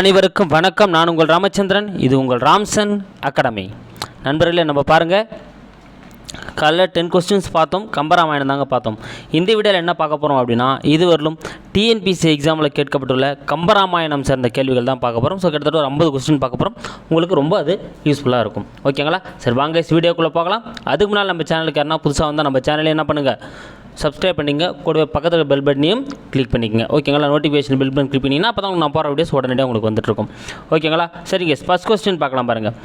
அனைவருக்கும் வணக்கம். நான் உங்கள் ராமச்சந்திரன். இது உங்கள் ராம்சன் அகாடமி. நண்பர்களே நம்ம பாருங்கள் காலைல டென் கொஸ்டின்ஸ் பார்த்தோம். கம்பராமாயணம் தாங்க பார்த்தோம். இந்த வீடியோவில் என்ன பார்க்க போகிறோம் அப்படின்னா இதுவரையிலும் டிஎன்பிசி எக்ஸாமில் கேட்கப்பட்டுள்ள கம்பராமாயணம் சேர்ந்த கேள்விகள் தான் பார்க்க போகிறோம் ஸோ கிட்டத்தட்ட ஒரு ஐம்பது கொஸ்டின் பார்க்க போகிறோம் உங்களுக்கு ரொம்ப அது யூஸ்ஃபுல்லாக இருக்கும். ஓகேங்களா சரி வாங்க வீடியோக்குள்ளே பார்க்கலாம் அதுக்கு முன்னால் நம்ம சேனலுக்கு யாருன்னா புதுசாக வந்தால் நம்ம சேனலே என்ன பண்ணுங்கள் சப்ஸ்கிரைப் பண்ணிங்க கூடவே பக்கத்தில் பெல் பட்டனையும் கிளிக் பண்ணிக்கங்க. ஓகேங்களா நோட்டிஃபிகேஷன் பெல் பட்டன் கிளிக் பண்ணிங்கன்னா அப்போ தான் நான் போகிற வீடியோஸ் உடனடியாக உங்களுக்கு வந்துட்டுருக்கும். ஓகேங்களா சரிங்க. ஃபஸ்ட் கொஸ்டின் பார்க்கலாம் பாருங்கள்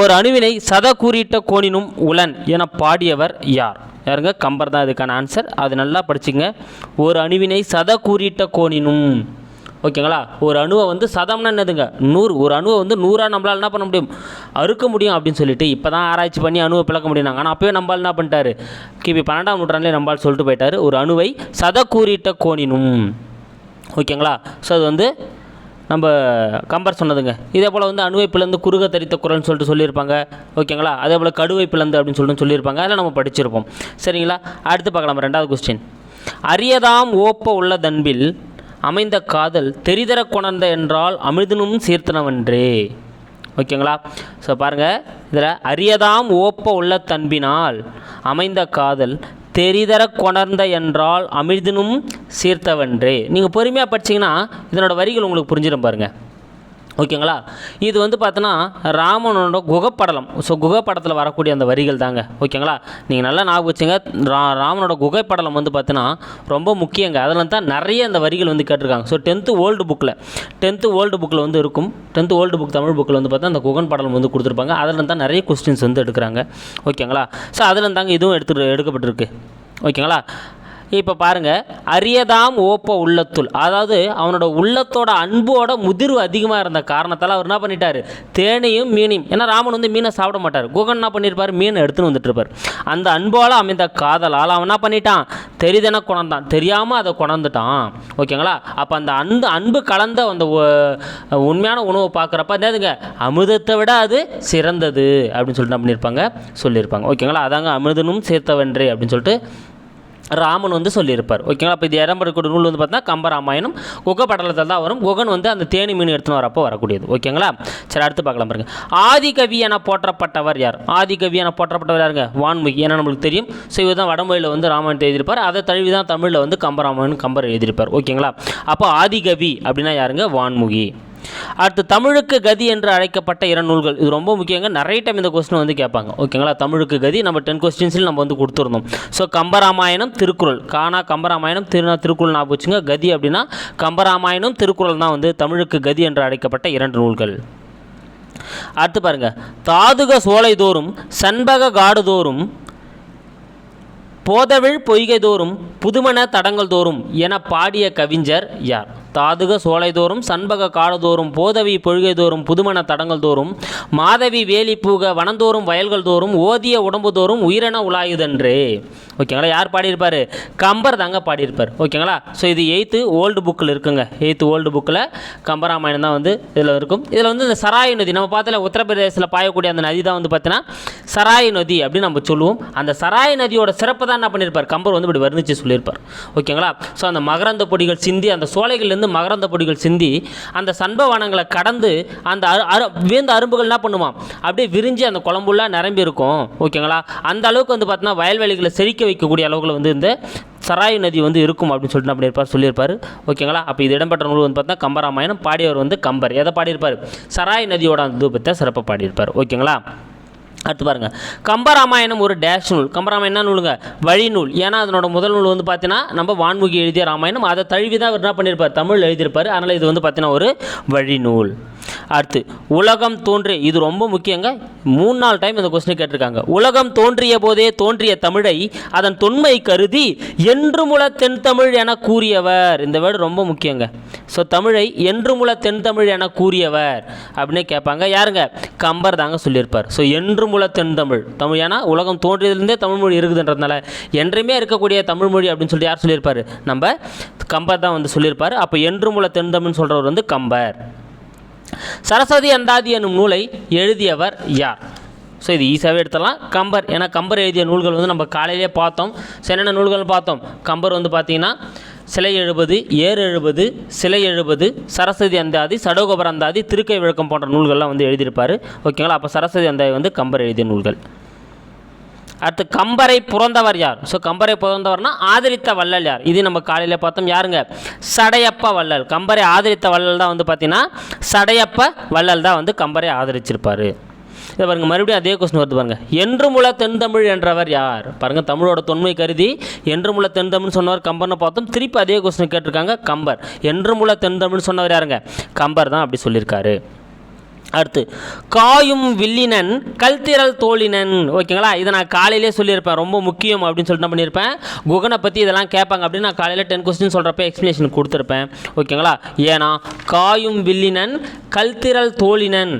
ஒரு அணுவினை சத கூறிட்ட கோணினும் உலன் என பாடியவர் யார்? யாருங்க? கம்பர் தான் இதுக்கான ஆன்சர் அது நல்லா படிச்சுங்க ஒரு அணுவினை சத கூறிட்ட கோணினும் ஓகேங்களா? ஒரு அணுவை வந்து சதம்னா என்னதுங்க? நூறு. ஒரு அணுவை வந்து நூறாக நம்மளால் என்ன பண்ண முடியும்? அறுக்க முடியும் அப்படின்னு சொல்லிட்டு இப்போ தான் ஆராய்ச்சி பண்ணி அணுவை பிளக்க முடியும் ஆனால் அப்போயே நம்மளால் என்ன பண்ணிட்டாரு? கிபி பன்னெண்டாம் நூற்றாண்டிலே நம்மளால் சொல்லிட்டு போயிட்டார். ஒரு அணுவை சத கூறிட்ட கோணினும். ஓகேங்களா? ஸோ அது வந்து நம்ம கம்பர் சொன்னதுங்க. இதே போல் வந்து அணுவை பிளந்து குறுக தரித்த குரல்னு சொல்லிட்டு சொல்லியிருப்பாங்க. ஓகேங்களா? அதே போல் கடுவை பிளந்து அப்படின்னு சொல்லிட்டு சொல்லியிருப்பாங்க. அதில் நம்ம படிச்சிருப்போம். சரிங்களா? அடுத்து பார்க்கலாம். ரெண்டாவது கொஸ்டின் அரியதாம் ஓப்ப உள்ள தன்பில் அமைந்த காதல் தெரிதர கொணர்ந்த என்றால் அமிர்தனும் சீர்த்தனவன்றே. ஓகேங்களா? ஸோ பாருங்கள் இதில் அரியதாம் ஓப்ப உள்ள தன்பினால் அமைந்த காதல் தெரிதர கொணர்ந்த என்றால் அமிர்தனும் சீர்த்தவன்றே. நீங்கள் பொறுமையாக படிச்சீங்கன்னா இதனோட வரிகள் உங்களுக்கு புரிஞ்சிடும் பாருங்கள் ஓகேங்களா? இது வந்து பார்த்தோன்னா ராமனோட குகைப்படலம். ஸோ குகைப்படத்தில் வரக்கூடிய அந்த வரிகள் தாங்க. ஓகேங்களா? நீங்கள் நல்லா ஞாபகம் வச்சுங்க ரா ராமனோட குகைப்படலம் வந்து பார்த்தீங்கன்னா ரொம்ப முக்கியங்க. அதில் தான் நிறைய அந்த வரிகள் வந்து கேட்டிருக்காங்க. ஸோ டென்த்து ஓல்டு புக்கில் டென்த்து ஓல்டு புக்கில் வந்து இருக்கும். டென்த்து ஓல்டு புக் தமிழ் புக்கில் வந்து பார்த்தா அந்த குகன் படலம் வந்து கொடுத்துருப்பாங்க. அதில் தான் நிறைய கொஸ்டின்ஸ் வந்து எடுக்கிறாங்க. ஓகேங்களா? ஸோ அதில் தாங்க இதுவும் எடுத்து எடுக்கப்பட்டிருக்கு. ஓகேங்களா? இப்போ பாருங்கள் அரியதாம் ஓப்ப உள்ளத்துள். அதாவது அவனோட உள்ளத்தோட அன்போட முதிர்வு அதிகமாக இருந்த காரணத்தால் அவர் என்ன பண்ணிட்டார்? தேனையும் மீனையும் ஏன்னா ராமன் வந்து மீனை சாப்பிட மாட்டார். குகன் என்ன பண்ணியிருப்பார் மீனை எடுத்துன்னு வந்துட்டு இருப்பார் அந்த அன்போல் அமைந்த காதலால் அவன் என்ன பண்ணிட்டான்? தெரிதன குணந்தான் தெரியாமல் அதை குணந்துட்டான் ஓகேங்களா? அப்போ அந்த அன்பு அன்பு கலந்த அந்த உண்மையான உணவை பார்க்குறப்ப என்னதுங்க அமிர்தத்தை விட அது சிறந்தது. அப்படின்னு சொல்லிட்டு என்ன பண்ணியிருப்பாங்க சொல்லியிருப்பாங்க ஓகேங்களா? அதாங்க அமிர்தனும் சேர்த்தவன்றே அப்படின்னு சொல்லிட்டு ராமன் வந்து சொல்லியிருப்பார். ஓகேங்களா இப்போ இது இடம்பெறக்கூடிய நூல் வந்து பார்த்தீங்கன்னா கம்பராமாயணம். குக படலத்தில் தான் வரும். குகன் வந்து அந்த தேனி மீன் எடுத்துன்னு வரப்போ வரக்கூடியது. ஓகேங்களா சரி அடுத்து பார்க்கலாம் பாருங்க. ஆதிகவி என போற்றப்பட்டவர் யார்? ஆதிகவி என போற்றப்பட்டவர் யாருங்க? வான்முகி. ஏன்னா நம்மளுக்கு தெரியும். ஸோ இவர் தான் வடமொழியில் வந்து ராமாயணத்தை எழுதியிருப்பார். அதை தழுவி தான் தமிழில் வந்து கம்பராமாயணம் கம்பர் எழுதியிருப்பார். ஓகேங்களா அப்போ ஆதிகவி அப்படின்னா யாருங்க? வான்முகி. அடுத்து தமிழுக்கு கதி என்று அழைக்கப்பட்ட இரண்டு நூல்கள். இது ரொம்ப முக்கியங்க. நிறைய டைம் இந்த கொஸ்டின் வந்து கேட்பாங்க. ஓகேங்களா தமிழுக்கு கதி. நம்ம டென் கொஸ்டின்ஸில் நம்ம வந்து கொடுத்துருந்தோம் ஸோ கம்பராமாயணம் திருக்குறள். காணா கம்பராமாயணம் திருநா திருக்குறள் ஞாபகம் வச்சுங்க கதி அப்படின்னா கம்பராமாயணம் திருக்குறள் தான் வந்து தமிழுக்கு கதி என்று அழைக்கப்பட்ட இரண்டு நூல்கள். அடுத்து பாருங்க. தாதுக சோலை தோறும் சண்பக காடு தோறும் போதவிழ் பொய்கை தோறும் புதுமண தடங்கள் தோறும் என பாடிய கவிஞர் யார்? தாதுக சோலைதோறும் சண்பக காலதோறும் போதவி பொழுகைதோறும் புதுமண தடங்கள் தோறும் மாதவி வேலி பூக வனந்தோறும் வயல்கள் தோறும் ஓதிய உடம்பு தோறும் உயிரென உலாயுதன்று. ஓகேங்களா? யார் பாடியிருப்பார்? கம்பர் தாங்க பாடியிருப்பார். ஓகேங்களா? ஸோ இது எயித்து ஓல்டு புக்கில் இருக்குங்க. எயித்து ஓல்டு புக்கில் கம்பராமாயணம் தான் வந்து இதில் இருக்கும். இதில் வந்து இந்த சராய் நதி நம்ம பார்த்தல உத்தரப்பிரதேசத்தில் பாயக்கூடிய அந்த நதி தான் வந்து பார்த்தீங்கன்னா சராய் நதி அப்படின்னு நம்ம சொல்லுவோம். அந்த சராய் நதியோட சிறப்பு தான் என்ன பண்ணியிருப்பார் கம்பர் வந்து இப்படி வர்ணித்து சொல்லியிருப்பார். ஓகேங்களா? ஸோ அந்த மகரந்த பொடிகள் சிந்தி அந்த சோலைகள்லேருந்து மகரந்த பொடிகள் சிந்தி அந்த சண்பவனங்களை கடந்து அந்த அரு அரு வேந்த அரும்புகள் என்ன பண்ணுவான் அப்படியே விரிஞ்சு அந்த குழம்புலாம் நிரம்பி இருக்கும் ஓகேங்களா? அந்த அளவுக்கு வந்து பார்த்தீங்கன்னா வயல்வெளிகளை செழிக்க வைக்கக்கூடிய அளவுக்கு வந்து இந்த சராய் நதி வந்து இருக்கும் அப்படின்னு சொல்லிட்டு அப்படி இருப்பார் சொல்லியிருப்பார். ஓகேங்களா? அப்போ இது இடம்பெற்ற நூல் வந்து பார்த்தா கம்பராமாயணம். பாடியவர் வந்து கம்பர். எதை பாடியிருப்பார்? சராய் நதியோட அந்த தூபத்தை சிறப்பாக பாடியிருப்பார். ஓகேங்களா? அடுத்து பாருங்கள் கம்பராமாயணம் ஒரு டேஷ் நூல். கம்பராமாயணம் என்ன நூலுங்க? வழி நூல். ஏன்னா அதனோட முதல் நூல் வந்து பார்த்தீங்கன்னா நம்ம வான்முகி எழுதிய ராமாயணம். அதை தழுவி தான் அவர் என்ன பண்ணியிருப்பார் தமிழ் எழுதியிருப்பார். அதனால் இது வந்து பார்த்தீங்கன்னா ஒரு வழி நூல். அடுத்து உலகம் தோன்றி இது ரொம்ப முக்கியங்க மூணு நாலு டைம் இந்த கொஸ்டின் கேட்டிருக்காங்க. உலகம் தோன்றிய போதே தோன்றிய தமிழை அதன் தொன்மை கருதி என்று முல தென் தமிழ் என கூறியவர். இந்த வேர்டு ரொம்ப முக்கியங்க. ஸோ தமிழை என்று முல தென் தமிழ் என கூறியவர். அப்படின்னு கேட்பாங்க. யாருங்க? கம்பர் தாங்க சொல்லியிருப்பார். ஸோ என்று முல தென் தமிழ். தமிழ் ஏன்னா உலகம் தோன்றியதுலேருந்தே தமிழ்மொழி இருக்குதுன்றதுனால என்றுமே இருக்கக்கூடிய தமிழ்மொழி அப்படின்னு சொல்லிட்டு யார் சொல்லியிருப்பார்? நம்ம கம்பர் தான் வந்து சொல்லியிருப்பார். அப்போ என்று முல தென் தமிழ்னு சொல்கிறவர் வந்து கம்பர். சரஸ்வதி அந்தாதி என்னும் நூலை எழுதியவர் யார்? ஸோ இது ஈஸியாகவே எடுத்துடலாம். கம்பர் ஏன்னா கம்பர் எழுதிய நூல்கள் வந்து நம்ம காலையிலே பார்த்தோம். ஸோ என்னென்ன நூல்கள் பார்த்தோம்? கம்பர் வந்து பார்த்தீங்கன்னா சிலை எழுபது ஏர் எழுபது சிலை எழுபது சரஸ்வதி அந்தாதி சடோகபர அந்தாதி திருக்கை விளக்கம் போன்ற நூல்கள்லாம் வந்து எழுதியிருப்பார். ஓகேங்களா? அப்போ சரஸ்வதி அந்தாதி வந்து கம்பர் எழுதிய நூல்கள். அடுத்து கம்பரை புறந்தவர் யார்? ஸோ கம்பரை புறந்தவர்னா ஆதரித்த வள்ளல் யார்? இது நம்ம காலையில் பார்த்தோம் யாருங்க? சடையப்ப வள்ளல். கம்பரை ஆதரித்த வள்ளல் தான் வந்து பார்த்தீங்கன்னா சடையப்ப வள்ளல் தான் வந்து கம்பரை ஆதரிச்சிருப்பார். இதை பாருங்கள் மறுபடியும் அதே கொஸ்டின் வருது பாருங்க. என்றுமுல தென்தமிழ் என்றவர் யார்? பாருங்க தமிழோட தொன்மை கருதி என்றுமுல தென்தமிழ்னு சொன்னவர் கம்பர்னு பார்த்தோம். திருப்பி அதே கொஸ்டின் கேட்டிருக்காங்க கம்பர். என்றுமுல தென்தமிழ்னு சொன்னவர் யாருங்க? கம்பர் தான் அப்படி சொல்லியிருக்காரு. அடுத்து காயும் வில்லினன் கல்திரல் தோழினன். ஓகேங்களா? இதை நான் காலையிலே சொல்லியிருப்பேன். ரொம்ப முக்கியம் அப்படின்னு சொல்லிட்டு நான் பண்ணியிருப்பேன்? குகனை பற்றி இதெல்லாம் கேட்பாங்க அப்படின்னு நான் காலையில் டென் கொஸ்டின் சொல்கிறப்ப எக்ஸ்ப்ளனேஷன் கொடுத்துருப்பேன். ஓகேங்களா? ஏன்னா காயும் வில்லினன் கல்திரல் தோழினன்.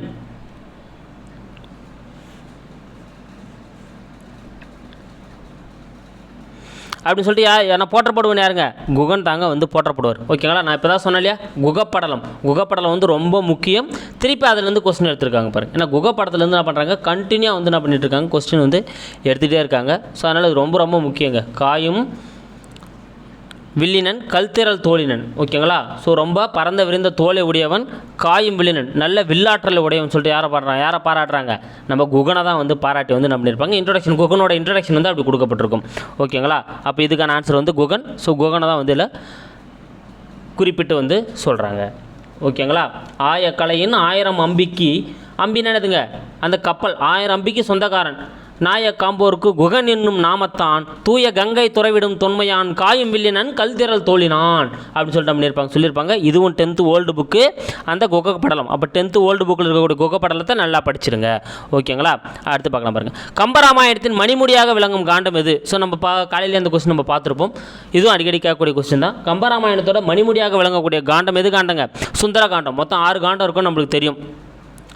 அப்படின்னு சொல்லிட்டு யா நான் போற்றப்படுவேன் யாருங்க? குகன் தாங்க வந்து போற்றப்படுவார். ஓகேங்களா? நான் இப்போ தான் சொன்னேன் இல்லையா? குகப்படலம். குகப்படலம் வந்து ரொம்ப முக்கியம். திருப்பி அதுலேருந்து கொஸ்டின் எடுத்திருக்காங்க பாருங்கள் ஏன்னா குகப்படத்துலேருந்து என்ன பண்ணுறாங்க கண்டினியூ வந்து என்ன பண்ணிட்டு இருக்காங்க? கொஸ்டின் வந்து எடுத்துகிட்டே இருக்காங்க. ஸோ அதனால் இது ரொம்ப ரொம்ப முக்கியங்க. காயும் வில்லினன் கல்திரல் தோழினன். ஓகேங்களா? ஸோ ரொம்ப பறந்த விரிந்த தோலை உடையவன் காயும் வில்லினன். நல்ல வில்லாற்றல் உடையவன் சொல்லிட்டு யாரை பாடுறாங்க யாரை பாராட்டுறாங்க? நம்ம குகனை தான் வந்து பாராட்டி வந்து நம்ம இருப்பாங்க இன்ட்ரடக்ஷன் குகனோட இன்ட்ரடக்ஷன் வந்து அப்படி கொடுக்கப்பட்டிருக்கும். ஓகேங்களா? அப்போ இதுக்கான ஆன்சர் வந்து குகன். ஸோ குகனை தான் வந்து இதில் குறிப்பிட்டு வந்து சொல்கிறாங்க ஓகேங்களா? ஆயக்கலையின் ஆயிரம் அம்பிக்கு அம்பின்னு என்னதுங்க? அந்த கப்பல். ஆயிரம் அம்பிக்கு சொந்தக்காரன். நாய காம்போருக்கு குகன் என்னும் நாமத்தான் தூய கங்கை துறவிடும் தொன்மையான் காயும் வில்லினன் கல்திரல் தோழினான் அப்படின்னு சொல்லிட்டு பண்ணியிருப்பாங்க சொல்லியிருப்பாங்க. இதுவும் டென்த்து ஓல்டு புக்கு அந்த குக படலம் அப்போ டென்த்து ஓல்டு புக்கில் இருக்கக்கூடிய குக படலத்தை நல்லா படிச்சிருங்க. ஓகேங்களா? அடுத்து பார்க்கலாம் பாருங்கள் கம்பராமாயணத்தின் மணிமுடியாக விளங்கும் காண்டம் எது? ஸோ நம்ம பா காலையில் அந்த கொஸ்டின் நம்ம பார்த்துருப்போம். இதுவும் அடிக்கடி கேட்கக்கூடிய கொஸ்டின் தான். கம்பராமாயணத்தோட மணிமுடியாக விளங்கக்கூடிய காண்டம் எது காண்டங்க? சுந்தர காண்டம் மொத்தம் ஆறு காண்டம் இருக்கும் நம்மளுக்கு தெரியும்.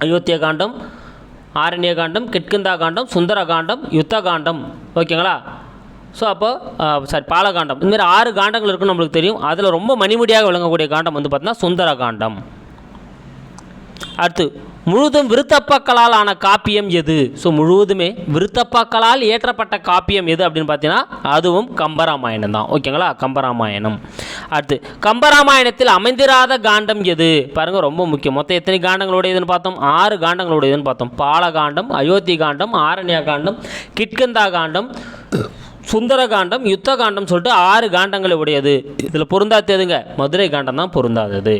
அயோத்திய காண்டம் ஆரண்ய காண்டம் கிட்கிந்தா காண்டம் சுந்தர காண்டம் யுத்த காண்டம் ஓகேங்களா? ஸோ அப்போ சாரி பாலகாண்டம். இந்த ஆறு காண்டங்கள் இருக்குன்னு நம்மளுக்கு தெரியும். அதில் ரொம்ப மணிமுடியாக விளங்கக்கூடிய காண்டம் வந்து பார்த்தீங்கன்னா சுந்தர காண்டம் அடுத்து முழுதும் விருத்தப்பக்களால் ஆன காப்பியம் எது? ஸோ முழுவதுமே விருத்தப்பாக்களால் ஏற்றப்பட்ட காப்பியம் எது அப்படின்னு பார்த்தீங்கன்னா அதுவும் கம்பராமாயணம் தான் ஓகேங்களா? கம்பராமாயணம். அடுத்து கம்பராமாயணத்தில் அமைந்திராத காண்டம் எது? பாருங்க ரொம்ப முக்கியம். மொத்தம் எத்தனை காண்டங்களுடையதுன்னு பார்த்தோம்? ஆறு காண்டங்களுடையதுன்னு பார்த்தோம். பாலகாண்டம் அயோத்தி காண்டம் ஆரண்யா காண்டம் கிட்கந்தா காண்டம் சுந்தர காண்டம் யுத்த காண்டம் சொல்லிட்டு ஆறு காண்டங்களை உடையது இதில் பொருந்தாத்ததுங்க மதுரை காண்டம் தான் பொருந்தாதது.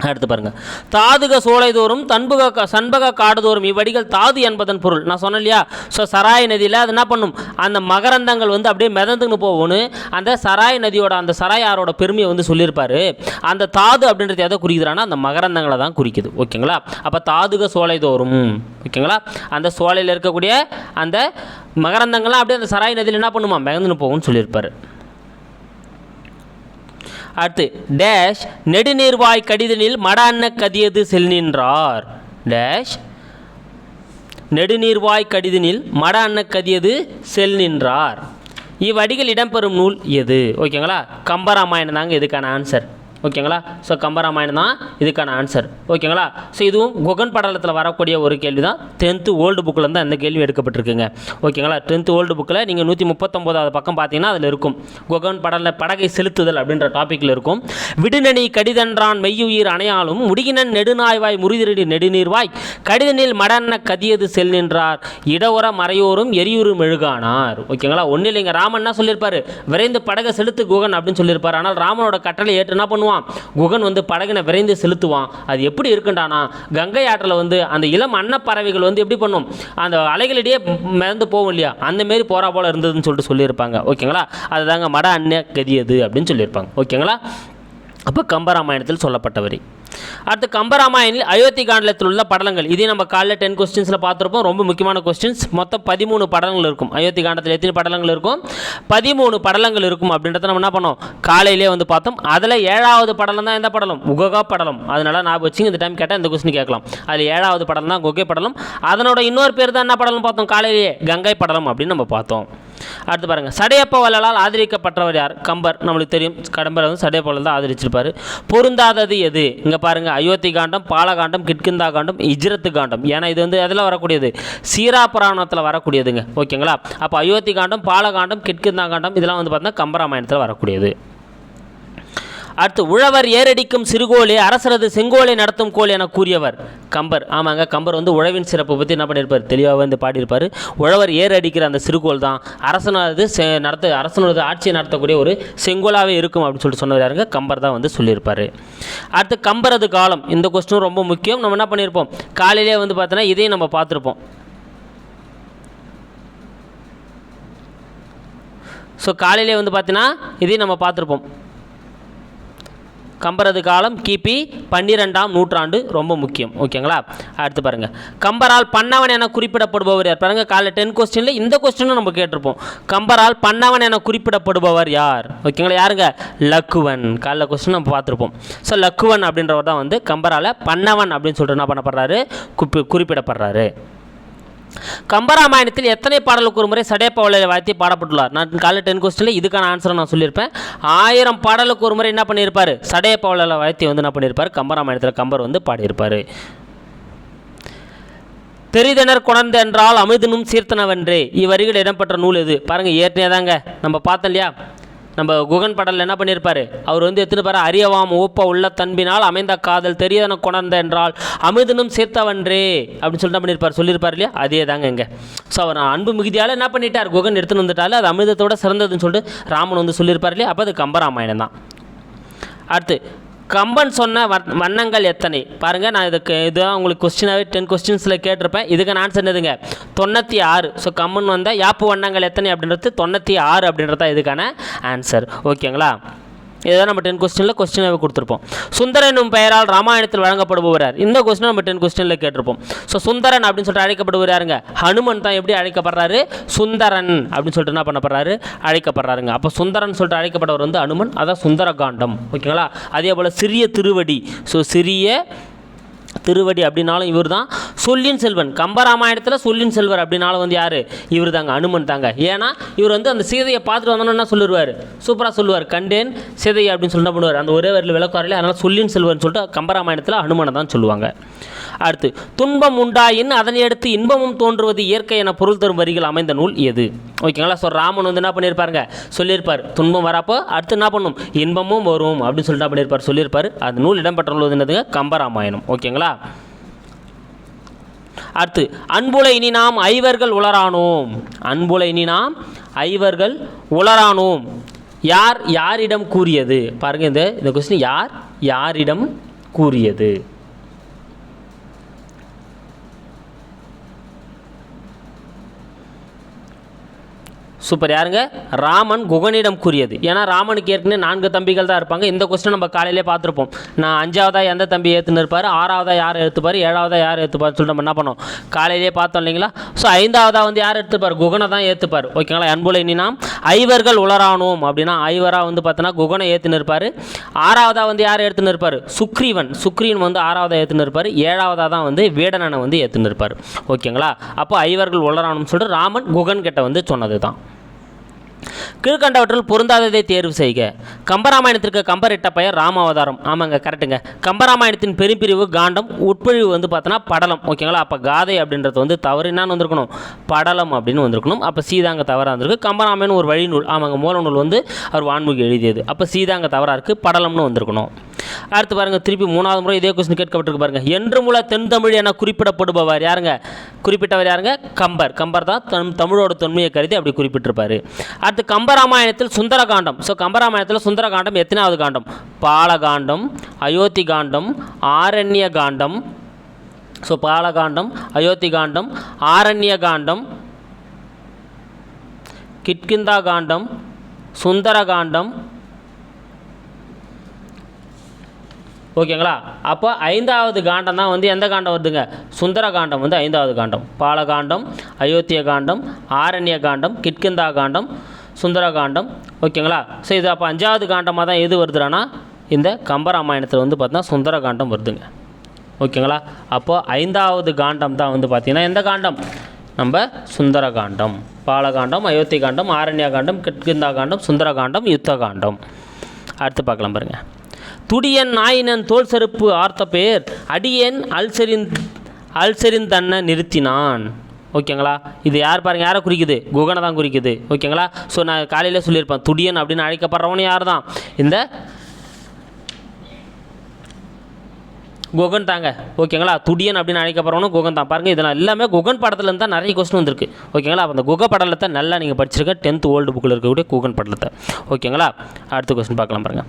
அடுத்து பாருங்கள் தாதுக சோலைதோறும் தன்புக க- சண்பக காடுதோறும் இவ்வடிகள் தாது என்பதன் பொருள். நான் சொன்னேன் இல்லையா? ஸோ சராய் நதியில் அது என்ன பண்ணும்? அந்த மகரந்தங்கள் வந்து அப்படியே மிதந்துன்னு போகணும் அந்த சராய் நதியோட அந்த சராய் ஆரோட பெருமையை வந்து சொல்லியிருப்பாரு. அந்த தாது அப்படின்றது எதை குறிக்கிறான்னா அந்த மகரந்தங்களை தான் குறிக்குது. ஓகேங்களா? அப்போ தாதுக சோலைதோறும். ஓகேங்களா? அந்த சோலையில் இருக்கக்கூடிய அந்த மகரந்தங்கள்லாம் அப்படியே அந்த சராய் நதியில் என்ன பண்ணுமா? மிதந்துன்னு போகும்னு சொல்லியிருப்பார். அடுத்து டேஷ் நெடுநீர்வாய் கடிதனில் மட அன்ன கதியது செல்நின்றார் டேஷ் நெடுநீர்வாய் கடிதனில் மட அன்ன கதியது செல் நின்றார். இவ்வடிகள் இடம்பெறும் நூல் எது? ஓகேங்களா? கம்பராமாயணம் தாங்க இதுக்கான ஆன்சர் ஓகேங்களா? ஸோ கம்பராமாயணம் தான் இதுக்கான ஆன்சர் ஓகேங்களா? ஸோ இதுவும் குகன் படலத்தில் வரக்கூடிய ஒரு கேள்வி தான் டென்த்து ஓல்டு புக்கில் தான் இந்த கேள்வி எடுக்கப்பட்டிருக்குங்க. ஓகேங்களா? டென்த்து ஓல்டு புக்கில் நீங்கள் நூற்றி முப்பத்தொம்போதாவது பக்கம் பார்த்தீங்கன்னா அதில் இருக்கும். குகன் படல படகை செலுத்துதல் அப்படின்ற டாப்பிக்கில் இருக்கும். விடுநனி கடிதன்றான் மெய்யுயிர் அணையாலும் முடிகினன் நெடுநாய்வாய் முறிதிரடி நெடுநீர்வாய் கடிதனில் மடன்ன கதியது செல் நின்றார். இடஒர மறையோரும் எரியூரும் மெழுகானார். ஓகேங்களா? ஒன்றும் இல்லைங்க. ராமன் என்ன சொல்லியிருப்பார்? விரைந்து படகை செலுத்து குகன் அப்படின்னு சொல்லியிருப்பார். ஆனால் ராமனோட கட்டளை ஏற்று என்ன பண்ணுவோம் பண்ணுவான் குகன் வந்து படகினை விரைந்து செலுத்துவான். அது எப்படி இருக்குண்டானா கங்கை ஆற்றில் வந்து அந்த இளம் அன்னப்பறவைகள் வந்து எப்படி பண்ணும்? அந்த அலைகளிடையே மிதந்து போகும் இல்லையா? அந்த மாரி போறா போல இருந்ததுன்னு சொல்லிட்டு சொல்லியிருப்பாங்க. ஓகேங்களா? அதுதாங்க மட அன்ன கதியது அப்படின்னு சொல்லியிருப்பாங்க. ஓகேங்களா? அப்போ கம்பராமாயணத்தில் சொல்லப்பட்டவரி. அடுத்து கம்பராமாயணில் அயோத்தி காண்டலத்தில் உள்ள படலங்கள். இதே நம்ம காலைல டென் கொஸ்டின்ஸில் பார்த்துருப்போம். ரொம்ப முக்கியமான கொஸ்டின்ஸ் மொத்தம் பதிமூணு படலங்கள் இருக்கும். அயோத்தி காண்டத்தில் எத்தனை படலங்கள் இருக்கும்? பதிமூணு படலங்கள் இருக்கும் அப்படின்றத நம்ம என்ன பண்ணோம்? காலையிலே வந்து பார்த்தோம். அதில் ஏழாவது படலம் தான் எந்த படலம்? குகா படலம். அதனால நான் வச்சுங்க இந்த டைம் கேட்டால் இந்த கொஸ்டின் கேட்கலாம். அதில் ஏழாவது படலம் தான் குகை படலம். அதனோட இன்னொரு பேர் தான் என்ன படலம் பார்த்தோம்? காலையிலேயே கங்கை படலம் அப்படின்னு நம்ம பார்த்தோம். அடுத்து பாருங்க. சடையப்ப வள்ளலால் ஆதரிக்கப்பட்டவர் யார்? கம்பர். நம்மளுக்கு தெரியும். கடம்பர் வந்து சடையப்ப வள்ளல் தான் ஆதரிச்சிருப்பாரு. பொருந்தாதது எது? இங்கே பாருங்க அயோத்தி காண்டம் பாலகாண்டம் கிட்கிந்தா காண்டம் இஜ்ரத்து காண்டம். ஏன்னா இது வந்து எதில் வரக்கூடியது? சீரா புராணத்தில் வரக்கூடியதுங்க. ஓகேங்களா? அப்போ அயோத்தி காண்டம் பாலகாண்டம் கிட்கிந்தா காண்டம் இதெல்லாம் வந்து பார்த்தீங்கன்னா கம்பராமாயணத்தில் வரக்கூடியது. அடுத்து உழவர் ஏரடிக்கும் சிறுகோளே அரசரது செங்கோலை நடத்தும் கோல் என கூறியவர். கம்பர். ஆமாங்க கம்பர் வந்து உழவின் சிறப்பை பற்றி என்ன பண்ணியிருப்பார்? தெளிவாக வந்து பாடியிருப்பார். உழவர் ஏரடிக்கிற அந்த சிறுகோள் தான். அரசனது செ நடத்த அரசனது ஆட்சியை நடத்தக்கூடிய ஒரு செங்கோலாகவே இருக்கும் அப்படின்னு சொல்லிட்டு சொன்னவர் யாருங்க? கம்பர் தான் வந்து சொல்லியிருப்பார். அடுத்து கம்பரது காலம். இந்த கொஸ்டினும் ரொம்ப முக்கியம். நம்ம என்ன பண்ணியிருப்போம்? காலையிலே வந்து பார்த்தோன்னா இதையும் நம்ம பார்த்துருப்போம். ஸோ காலையிலே வந்து பார்த்தீங்கன்னா இதையும் நம்ம பார்த்துருப்போம். கம்பரது காலம் கிபி பன்னிரெண்டாம் நூற்றாண்டு ரொம்ப முக்கியம். ஓகேங்களா? அடுத்து பாருங்கள் கம்பரால் பன்னவன் என குறிப்பிடப்படுபவர் யார்? பாருங்கள் காலைல டென் கொஸ்டினில் இந்த கொஸ்டினும் நம்ம கேட்டிருப்போம். கம்பரால் பன்னவன் என குறிப்பிடப்படுபவர் யார்? ஓகேங்களா? யாருங்க? லக்குவன். காலைல கொஸ்டின் நம்ம பார்த்துருப்போம். ஸோ லக்குவன் அப்படின்றவர் தான் வந்து கம்பரால் பன்னவன் அப்படின்னு சொல்லிட்டு என்ன பண்ணப்படுறாரு? குறிப்பிடப்படுறாரு. கம்பராமாயணத்தில் எத்தனை பாடலுக்கு ஒரு முறை சடையப்பவளை வாழ்த்தி பாடப்பட்டுள்ளார்? நான் காலை டென் கொஸ்டினில் இதுக்கான ஆன்சரை நான் சொல்லியிருப்பேன். ஆயிரம் பாடலுக்கு ஒரு முறை என்ன பண்ணியிருப்பார்? சடையப்பவளை வாழ்த்தி வந்து என்ன பண்ணியிருப்பார்? கம்பராமாயணத்தில் கம்பர் வந்து பாடியிருப்பார். தெரிதனர் குணர்ந்த என்றால் அமிர்தனும் சீர்த்தனவென்றே. இவ்வரிகள் இடம்பெற்ற நூல் எது? பாருங்கள் ஏற்கனவே தாங்க. நம்ம பார்த்தோம் இல்லையா? நம்ம குகன் படலில் என்ன பண்ணியிருப்பார் அவர் வந்து எத்தனை பேர் அறியவாம் ஊப்ப உள்ள தன்பினால் அமைந்த காதல் தெரியதன கொணர்ந்த என்றால் அமிர்தனும் சேர்த்தவன்றே அப்படின்னு சொல்லிட்டு என்ன பண்ணியிருப்பார் சொல்லியிருப்பார் இல்லையா? அதே தாங்க இங்கே. ஸோ அவர் அன்பு மிகுதியால் என்ன பண்ணிட்டார்? குகன் எடுத்துன்னு வந்துட்டால் அது அமிர்தத்தோட சிறந்ததுன்னு சொல்லிட்டு ராமன் வந்து சொல்லியிருப்பார் இல்லையா? அப்போ அது கம்பராமாயணம் தான். அடுத்து கம்பன் சொன்ன வண்ணங்கள் எத்தனை? பாருங்கள் நான் இதுக்கு இதுதான் உங்களுக்கு கொஸ்டினாகவே டென் கொஸ்டின்ஸில் கேட்டிருப்பேன். இதுக்கான நான் சொன்னதுங்க தொண்ணூற்றி ஆறு. ஸோ கம்பன் வந்தால் யாப்பு வண்ணங்கள் எத்தனை அப்படின்றது தொண்ணூற்றி ஆறு அப்படின்றது தான் இதுக்கான ஆன்சர் ஓகேங்களா இதுதான் நம்ம டென் கொஸ்டினில் கொஸ்டினாகவே கொடுத்துருப்போம். சுந்தரன் என்னும் பெயரால் ராமாயணத்தில் வழங்கப்படுபவர் இந்த கொஸ்டின் நம்ம டென் கொஸ்டினில் கேட்டிருப்போம். ஸோ சுந்தரன் அப்படின்னு சொல்லிட்டு அழைக்கப்படுவர் யாருங்க? ஹனுமன் தான் எப்படி அழைக்கப்படுறாரு? சுந்தரன் அப்படின்னு சொல்லிட்டு என்ன பண்ணப்படுறாரு? அழைக்கப்படுறாருங்க. அப்போ சுந்தரன் சொல்லிட்டு அழைக்கப்பட்டவர் வந்து அனுமன் அதான் சுந்தரகாண்டம். ஓகேங்களா? அதே போல் சிறிய திருவடி. ஸோ சிறிய திருவடி அப்படின்னாலும் இவர் தான் சொல்லின் செல்வன். கம்பராமாயணத்தில் சொல்லின் செல்வர் அப்படின்னாலும் வந்து யார்? இவர் தாங்க அனுமன் தாங்க. ஏன்னா இவர் வந்து அந்த சீதையை பார்த்துட்டு வந்தோன்னா சொல்லிடுவார் சூப்பராக சொல்லுவார் கண்டேன் சீதையை அப்படின்னு சொல்லிட்டு பண்ணுவார்? அந்த ஒரே வரியில் விளக்குவாரில் அதனால் சொல்லின் செல்வர்னு சொல்லிட்டு கம்பராமாயணத்தில் அனுமனை தான் சொல்லுவாங்க. அடுத்து துன்பம் உண்டாயின் அதனை அடுத்து இன்பமும் தோன்றுவது இயற்கை என பொருள் தரும் வரிகள் அமைந்த நூல் எது? ஓகேங்களா? ஸோ ராமன் வந்து என்ன பண்ணியிருப்பாருங்க சொல்லியிருப்பார். துன்பம் வரப்போ அடுத்து என்ன பண்ணும்? இன்பமும் வரும் அப்படின்னு சொல்லிட்டு என்ன பண்ணியிருப்பார் சொல்லியிருப்பார். அந்த நூல் இடம்பெற்றுள்ளது என்னதுங்க? கம்பராமாயணம். ஓகேங்களா? அடுத்து அன்புல இனி நாம் ஐவர்கள் உளரானோம். அன்புல இனி நாம் ஐவர்கள் உளரானோம். யார் யாரிடம் கூறியது? பாருங்க இந்த இந்த கொஸ்டின் யார் யாரிடம் கூறியது? சூப்பர். யாருங்க? ராமன் குகனிடம் கூறியது. ஏன்னா ராமனுக்கு ஏற்கனவே நான்கு தம்பிகள் தான் இருப்பாங்க. இந்த கொஸ்டின் நம்ம காலையிலே பார்த்துருப்போம். நான் அஞ்சாவதா எந்த தம்பி ஏற்றுன்னு இருப்பார்? ஆறாவதா யார் எடுத்துப்பார் ஏழாவதா யார் ஏற்றுப்பார் சொல்லிட்டு நம்ம என்ன பண்ணோம்? காலையிலே பார்த்தோம் இல்லைங்களா? ஸோ ஐந்தாவதா வந்து யார் எடுத்துப்பார் குகனை தான் ஏற்றுப்பார் ஓகேங்களா? அன்புல இனினா ஐவர்கள் உளரானோம் அப்படின்னா ஐவராக வந்து பார்த்தோன்னா குகனை ஏற்றுன்னு இருப்பார். ஆறாவதா வந்து யார் ஏற்றுன்னு இருப்பார்? சுக்ரீவன். சுக்ரீவன் வந்து ஆறாவதா ஏற்றுன்னு இருப்பார். ஏழாவதா தான் வந்து வீடனனை வந்து ஏற்றுன்னு இருப்பார். ஓகேங்களா? அப்போ ஐவர்கள் உளரானும்னு சொல்லிட்டு ராமன் குகன் கிட்ட வந்து சொன்னது தான் கீழ்கண்டவற்றில் பொருந்தாததை தேர்வு செய்க. கம்பராமாயணத்திற்கு கம்பரிட்ட பெயர் ராமாவதாரம். ஆமாங்க கரெக்டுங்க கம்பராமாயணத்தின் பெரும்பிரிவு காண்டம் உட்பிரிவு வந்து பார்த்தோன்னா படலம். ஓகேங்களா? அப்போ காதை அப்படின்றது வந்து தவறு என்னன்னு வந்திருக்கணும். படலம் அப்படின்னு வந்திருக்கணும். அப்போ சீதாங்க தவறாக இருந்திருக்கு. கம்பராமாயணம் ஒரு வழிநூல். ஆமாங்க மூல நூல் வந்து அவர் வான்முகி எழுதியது. அப்போ சீதாங்க தவறாக இருக்குது படலம்னு வந்திருக்கணும். அடுத்து பாருங்கள் திருப்பி மூணாவது முறை இதே கொஸ்டின் கேட்கப்பட்டிருக்கு பாருங்க. என்று மூல தென் தமிழ் என குறிப்பிடப்படுபவர் யாருங்க? குறிப்பிட்டவர் யாருங்க? கம்பர். கம்பர் தான் தம் தமிழோட தொன்மையை கருதி அப்படி குறிப்பிட்டிருப்பாரு. அடுத்து கம்பராமாயணத்தில் சுந்தரகாண்டம். ஸோ கம்பராமாயணத்தில் சுந்தரகாண்டம் எத்தனாவது காண்டம்? பாலகாண்டம் அயோத்தி காண்டம் ஆரண்ய காண்டம். ஸோ பாலகாண்டம் அயோத்தி காண்டம் ஆரண்ய காண்டம் கிட்கிந்தா காண்டம் சுந்தரகாண்டம் ஓகேங்களா? அப்போ ஐந்தாவது காண்டம் தான் வந்து எந்த காண்டம் வருதுங்க? சுந்தர காண்டம் வந்து ஐந்தாவது காண்டம். பாலகாண்டம் அயோத்திய காண்டம் ஆரண்ய காண்டம் கிட்கிந்தா காண்டம் சுந்தர காண்டம். ஓகேங்களா? ஸோ இது அப்போ அஞ்சாவது காண்டமாக தான் எது வருதுன்னா இந்த கம்பராமாயணத்தில் வந்து பார்த்தீங்கன்னா சுந்தர காண்டம் வருதுங்க. ஓகேங்களா? அப்போது ஐந்தாவது காண்டம் தான் வந்து பார்த்திங்கன்னா எந்த காண்டம்? நம்ம சுந்தர காண்டம் பாலகாண்டம் அயோத்தி காண்டம் ஆரண்ய காண்டம் கிட்கிந்தா காண்டம் சுந்தர காண்டம் யுத்த காண்டம். அடுத்து பார்க்கலாம் பாருங்கள் துடியன் நாயினன் தோல் செருப்பு ஆர்த்த பேர். அடியன் அல்சரின் அல்சரின் தன்னை நிறுத்தினான். ஓகேங்களா? இது யார் பாருங்கள் யாரை குறிக்குது? குகனை தான் குறிக்குது. ஓகேங்களா? ஸோ நான் காலையில் சொல்லியிருப்பேன். துடியன் அப்படின்னு அழைக்கப்படுறவன் யார் தான் இந்த குகன் தாங்க. ஓகேங்களா துடியன் அப்படின்னு அழைக்கப்படுறவனும் குகன் தான். பாருங்கள் இதெல்லாம் எல்லாமே குகன் படத்துலேருந்து தான் நிறைய கொஸ்டின் வந்திருக்கு. ஓகேங்களா அப்போ அந்த குக படலத்தை நல்லா நீங்கள் படிச்சிருக்க டென்த் ஓல்டு புக்கில் இருக்கக்கூடிய குகன் படலத்தை. ஓகேங்களா அடுத்த கொஸ்டின் பார்க்கலாம் பாருங்கள்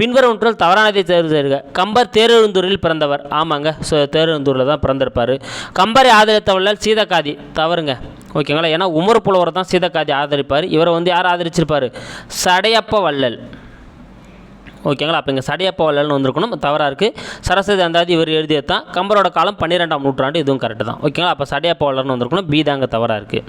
பின்வரும் ஒன்றில் தவறானதை தேர்வு செய்க. கம்பர் தேரெழுந்தூரில் பிறந்தவர். ஆமாங்க. ஸோ தேரெழுந்தூரில் தான் பிறந்திருப்பார். கம்பரை ஆதரித்தவர்களால் சீதக்காதி. தவறுங்க. ஓகேங்களா ஏன்னா உமர் புலவர் தான் சீதக்காதி ஆதரிப்பார். இவரை வந்து யார் ஆதரிச்சிருப்பார்? சடையப்ப வள்ளல். ஓகேங்களா? அப்போ இங்கே சடையப்பா வள்ளல்னு வந்திருக்கணும். தவறாக இருக்குது சரஸ்வதி அந்தாதி இவர் எழுதியது தான். கம்பரோட காலம் பன்னிரெண்டாம் நூற்றாண்டு. இதுவும் கரெக்டு தான். ஓகேங்களா? அப்போ சடையப்பா வள்ளல்னு வந்திருக்கணும். பி தாங்க தவறாக இருக்குது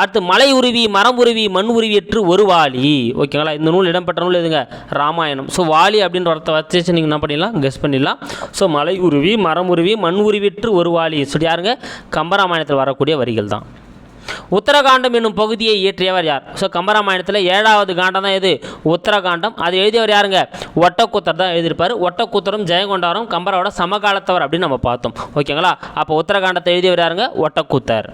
அடுத்து மலை உருவி மரம் உருவி மண் உருவியற்று ஒரு வாலி. ஓகேங்களா? இந்த நூல் இடம்பெற்ற நூல் எதுங்க? ராமாயணம். ஸோ வாலி அப்படின்ற வார்த்தை வச்சு நீங்கள் என்ன பண்ணிடலாம்? கெஸ் பண்ணிடலாம். ஸோ மலை உருவி மரம் உருவி மண் உருவிற்று ஒரு வாலி. சொல்லி யாருங்க? கம்பராமாயணத்தில் வரக்கூடிய வரிகள் தான். உத்தரகாண்டம் என்னும் பகுதியை இயற்றியவர் யார்? ஸோ கம்பராமாயணத்தில் ஏழாவது காண்டம் தான் எது? உத்தரகாண்டம். அது எழுதியவர் யாருங்க? ஒட்டக்கூத்தர் தான் எழுதியிருப்பார். ஒட்டக்கூத்தரும் ஜெயங்கொண்டாரும் கம்பரோட சமகாலத்தவர் அப்படின்னு நம்ம பார்த்தோம். ஓகேங்களா? அப்போ உத்தரகாண்டத்தை எழுதியவர் யாருங்க? ஒட்டக்கூத்தர்.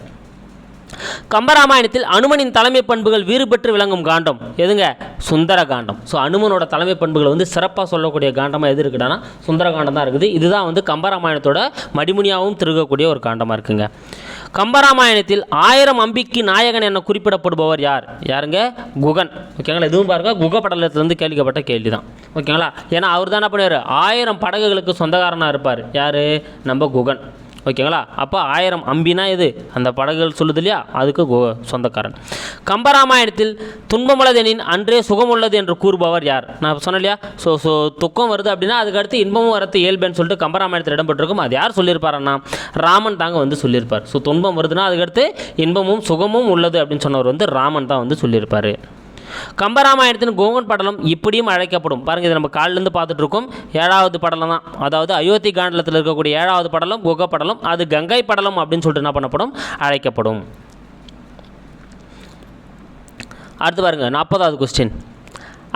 கம்பராமாயணத்தில் அனுமனின் தலைமை பண்புகள் வீறுபெற்று விளங்கும் காண்டம் எதுங்க? சுந்தர காண்டம் ஸோ அனுமனோட தலைமை பண்புகள் வந்து சிறப்பாக சொல்லக்கூடிய காண்டமாக எது இருக்குன்னா சுந்தர காண்டம் தான் இருக்குது. இதுதான் வந்து கம்பராமாயணத்தோட மடிமுனியாகவும் திருகக்கூடிய ஒரு காண்டமாக இருக்குங்க. கம்பராமாயணத்தில் ஆயிரம் அம்பிக்கு நாயகன் என குறிப்பிடப்படுபவர் யார்? யாருங்க? குகன். ஓகேங்களா? இதுவும் பாருங்க. குக படலத்திலிருந்து கேள்விக்கப்பட்ட கேள்வி தான் ஓகேங்களா? ஏன்னா அவர் தான் என்ன பண்ணுவார்? ஆயிரம் படகுகளுக்கு சொந்தக்காரனாக இருப்பார். யார்? நம்ம குகன். ஓகேங்களா? அப்போ ஆயிரம் அம்பினா எது? அந்த படகுகள் சொல்லுது இல்லையா? அதுக்கு கோ சொந்தக்காரன். கம்பராமாயணத்தில் துன்பமுள்ளதெனின் அன்றே சுகமுள்ளது என்று கூறுபவர் யார்? நான் சொன்னேன் இல்லையா? ஸோ ஸோ துக்கம் வருது அப்படின்னா அதுக்கடுத்து இன்பமும் வரத்து இயல்புன்னு சொல்லிட்டு கம்பராமாயணத்தில் இடம்பெற்றிருக்கும் அது யார் சொல்லியிருப்பாருன்னா ராமன் தாங்க வந்து சொல்லியிருப்பார். ஸோ துன்பம் வருதுன்னா அதுக்கடுத்து இன்பமும் சுகமும் உள்ளது அப்படின்னு சொன்னவர் வந்து ராமன் தான் வந்து சொல்லியிருப்பார். கம்பராமாயணத்தின் கோவன் படலம் இப்படியும் அழைக்கப்படும். பாருங்கள் இது நம்ம காலிலேருந்து பார்த்துட்டு இருக்கோம் ஏழாவது படலம் தான். அதாவது அயோத்தி காண்டலத்தில் இருக்கக்கூடிய ஏழாவது படலம் குக படலம் அது கங்கை படலம் அப்படின்னு சொல்லிட்டு என்ன பண்ணப்படும்? அழைக்கப்படும். அடுத்து பாருங்கள் நாற்பதாவது கொஸ்டின்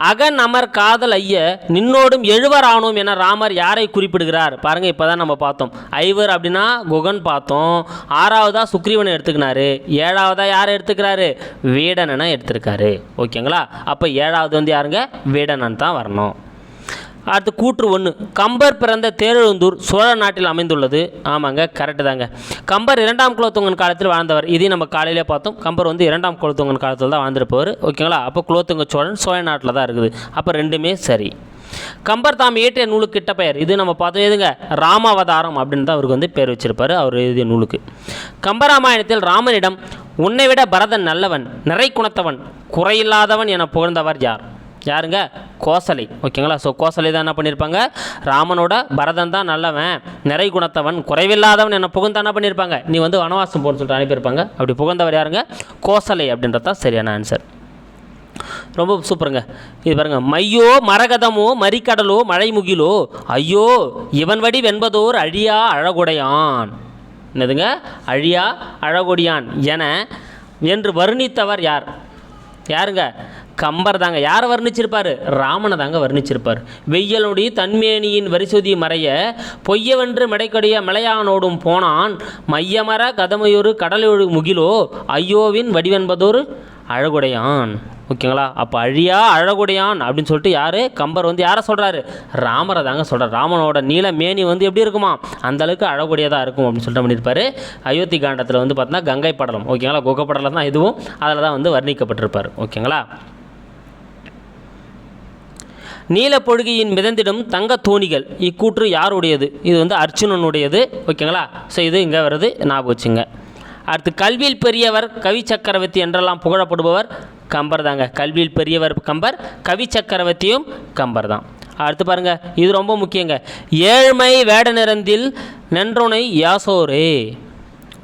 அகன் அமர் காதல் ஐய நின்னோடும் எழுவரானோம் என ராமர் யாரை குறிப்பிடுகிறார்? பாருங்க இப்போ தான் நம்ம பார்த்தோம். ஐவர் அப்படின்னா குகன் பார்த்தோம். ஆறாவதா சுக்ரீவனை எடுத்துக்கினாரு. ஏழாவதா யாரை எடுத்துக்கிறாரு? வீடனனை எடுத்திருக்காரு. ஓகேங்களா? அப்போ ஏழாவது வந்து யாருங்க? வீடனன் தான் வரணும். அடுத்து கூற்று ஒன்று. கம்பர் பிறந்த தேரெழுந்தூர் சோழ நாட்டில் அமைந்துள்ளது. ஆமாங்க கரெக்டு தாங்க. கம்பர் இரண்டாம் குலோத்துங்கன் காலத்தில் வாழ்ந்தவர். இதையும் நம்ம காலையிலே பார்த்தோம். கம்பர் வந்து இரண்டாம் குலோத்துங்கன் காலத்தில் தான் வாழ்ந்திருப்பவர். ஓகேங்களா? அப்போ குலோத்துங்க சோழன் சோழ நாட்டில் தான் இருக்குது. அப்போ ரெண்டுமே சரி. கம்பர் தாம் இயற்றிய நூலுக்கு கிட்ட பெயர். இது நம்ம பார்த்தோம் எதுங்க? ராமாவதாரம் அப்படின்னு தான் அவருக்கு வந்து பேர் வச்சிருப்பார். அவர் எழுதிய நூலுக்கு. கம்பராமாயணத்தில் ராமனிடம் உன்னை விட பரதன் நல்லவன் நிறை குணத்தவன் குறையில்லாதவன் என புகழ்ந்தவர் யார்? யாருங்க? கோசலை. ஓகேங்களா? ஸோ கோசலை தான் என்ன பண்ணியிருப்பாங்க ராமனோட பரதன் தான் நல்லவன். நிறை குணத்தவன். குறைவில்லாதவன் என்ன புகழ்ந்து என்ன பண்ணியிருப்பாங்க நீ வந்து வனவாசம் போன்னு சொல்லிட்டு அனுப்பியிருப்பாங்க. அப்படி புகுந்தவர் யாருங்க? கோசலை அப்படின்றது தான் சரியான ஆன்சர் ரொம்ப சூப்பருங்க இது பாருங்க. மையோ மரகதமோ மறிக்கடலோ மழைமுகிலோ ஐயோ இவன் வடி வென்பதோர் அழியா அழகுடையான். என்னதுங்க? அழியா அழகுடையான் என என்று வர்ணித்தவர் யார்? யாருங்க? கம்பர் தாங்க யாரை வர்ணிச்சிருப்பார்? ராமனை தாங்க வர்ணிச்சிருப்பார். வெய்யலுடைய தன்மேனியின் வரிசொதி மறைய பொய்யவென்று மிடைக்கடிய மலையானோடும் போனான். மையமர கதமையொரு கடலொழு முகிலோ ஐயோவின் வடிவென்பதொரு அழகுடையான். ஓகேங்களா? அப்போ அழியா அழகுடையான் அப்படின்னு சொல்லிட்டு யார்? கம்பர் வந்து யாரை சொல்கிறாரு ராமரை தாங்க சொல்கிறார் ராமனோட நீல மேனி வந்து எப்படி இருக்குமா? அந்த அளவுக்கு அழகுடையதாக இருக்கும் அப்படின்னு சொல்லிட்டு பண்ணியிருப்பார் அயோத்தி காண்டத்தில் வந்து பார்த்தீங்கன்னா கங்கை படலம். ஓகேங்களா? குகை படலம் தான் இதுவும். அதில் தான் வந்து வர்ணிக்கப்பட்டிருப்பார். ஓகேங்களா? நீலப்பொழுகியின் மிதந்திடும் தங்க தோணிகள். இக்கூற்று யாருடையது? இது வந்து அர்ஜுனனுடையது. ஓகேங்களா? ஸோ இது இங்கே வருது ஞாபகம் வச்சுங்க அடுத்து கல்வியில் பெரியவர் கவி சக்கரவர்த்தி என்றெல்லாம் புகழப்படுபவர் கம்பர் தாங்க. கல்வியில் பெரியவர் கம்பர் கவி சக்கரவர்த்தியும் கம்பர் தான். அடுத்து பாருங்கள் இது ரொம்ப முக்கியங்க. ஏழ்மை வேட நிறந்தில் நன்றுனை யாசோரே.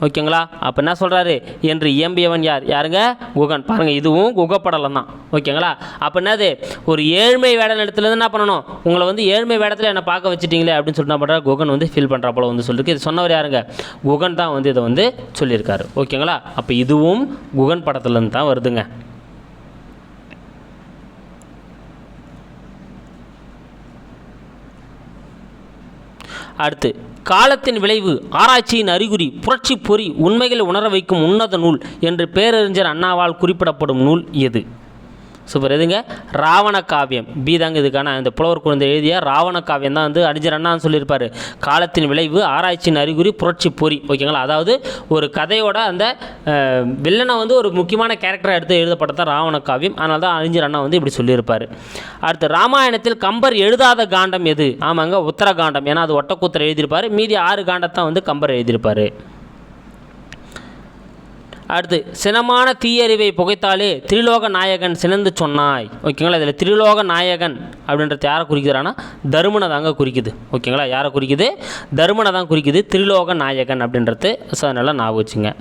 ஓகேங்களா? அப்போ என்ன சொல்கிறாரு என்று இயம்பியவன் யார்? யாருங்க? குகன். பாருங்கள் இதுவும் குகப்படலம் தான். ஓகேங்களா? அப்போ என்னது? ஒரு ஏழ்மை வேடல் இடத்துலேருந்து என்ன பண்ணணும்? உங்களை வந்து ஏழ்மை வேடத்தில் என்னை பார்க்க வச்சுட்டீங்களே அப்படின்னு சொல்லிட்டு என்ன பண்ணுறாரு குகன் வந்து ஃபீல் பண்ணுறா போல வந்து சொல்லிருக்கு. இது சொன்னவர் யாருங்க? குகன் தான் வந்து இதை வந்து சொல்லியிருக்காரு. ஓகேங்களா? அப்போ இதுவும் குகன் படத்துலேருந்து தான் வருதுங்க. அடுத்து காலத்தின் விளைவு ஆராய்ச்சியின் அறிகுறி புரட்சி பொறி உண்மைகளை உணர வைக்கும் உன்னத நூல் என்று பேரறிஞர் அண்ணாவால் குறிப்பிடப்படும் நூல் எது? சூப்பர். எதுங்க? ராவண காவியம். பி தாங்க இதுக்கான இந்த புலவர் குழந்தை எழுதிய ராவண காவியம் தான் வந்து அறிஞர் அண்ணா சொல்லியிருப்பார். காலத்தின் விளைவு ஆராய்ச்சியின் அறிகுறி புரட்சி பொறி. ஓகேங்களா? அதாவது ஒரு கதையோட அந்த வில்லனை வந்து ஒரு முக்கியமான கேரக்டராக எடுத்து எழுதப்பட்டதான் ராவண காவியம். அதனால தான் அறிஞர் அண்ணா வந்து இப்படி சொல்லியிருப்பார். அடுத்து ராமாயணத்தில் கம்பர் எழுதாத காண்டம் எது? ஆமாங்க உத்தர காண்டம் ஏன்னா அது ஒட்டக்கூத்தர் எழுதியிருப்பார். மீதி ஆறு காண்டத்தான் வந்து கம்பர் எழுதியிருப்பார். அடுத்து சினமான தீயறிவை புகைத்தாலே திரிலோக நாயகன் சினந்து சொன்னாய். ஓகேங்களா? இதில் திரிலோக நாயகன் அப்படின்றது யாரை குறிக்கிறான்னா தருமனை தாங்க குறிக்குது. ஓகேங்களா? யாரை குறிக்குது? தருமனை தான் குறிக்குது திரிலோக நாயகன் அப்படின்றது. ஸோ அதனால் ஞாபகம் வச்சுங்க.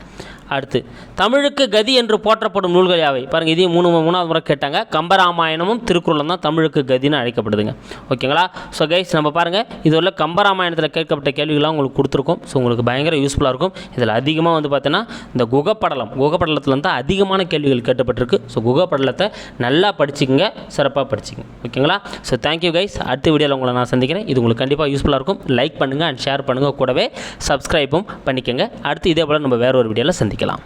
அடுத்து தமிழுக்கு கதி என்று போற்றப்படும் நூல்கள் யாவை? பாருங்கள் இதையும் மூணு மூணாவது முறை கேட்டாங்க. கம்பராமாயணமும் திருக்குறளும் தான் தமிழுக்கு கதின்னு அழைக்கப்படுதுங்க. ஓகேங்களா? ஸோ கைஸ் நம்ம பாருங்கள் இதுவரை கம்பராமாயணத்தில் கேட்கப்பட்ட கேள்விகள்லாம் உங்களுக்கு கொடுத்துருக்கோம். ஸோ உங்களுக்கு பயங்கர யூஸ்ஃபுல்லாக இருக்கும். இதில் அதிகமாக வந்து பார்த்தீங்கன்னா இந்த குகப்படலம் குகப்படலத்தில் தான் அதிகமான கேள்விகள் கேட்டப்பட்டிருக்கு ஸோ குகப்படலத்தை நல்லா படிச்சுக்கங்க சிறப்பாக படிச்சுங்க ஓகேங்களா? ஸோ தேங்க்யூ கைஸ் அடுத்த வீடியோவில் உங்களை நான் சந்திக்கிறேன். இது உங்களுக்கு கண்டிப்பாக யூஸ்ஃபுல்லாக இருக்கும். லைக் பண்ணுங்கள் அண்ட் ஷேர் பண்ணுங்கள் கூடவே சப்ஸ்கிரைபும் பண்ணிக்கோங்க. அடுத்து இதே போல் நம்ம வேறு ஒரு வீடியோவில் சந்திக்கலாம்.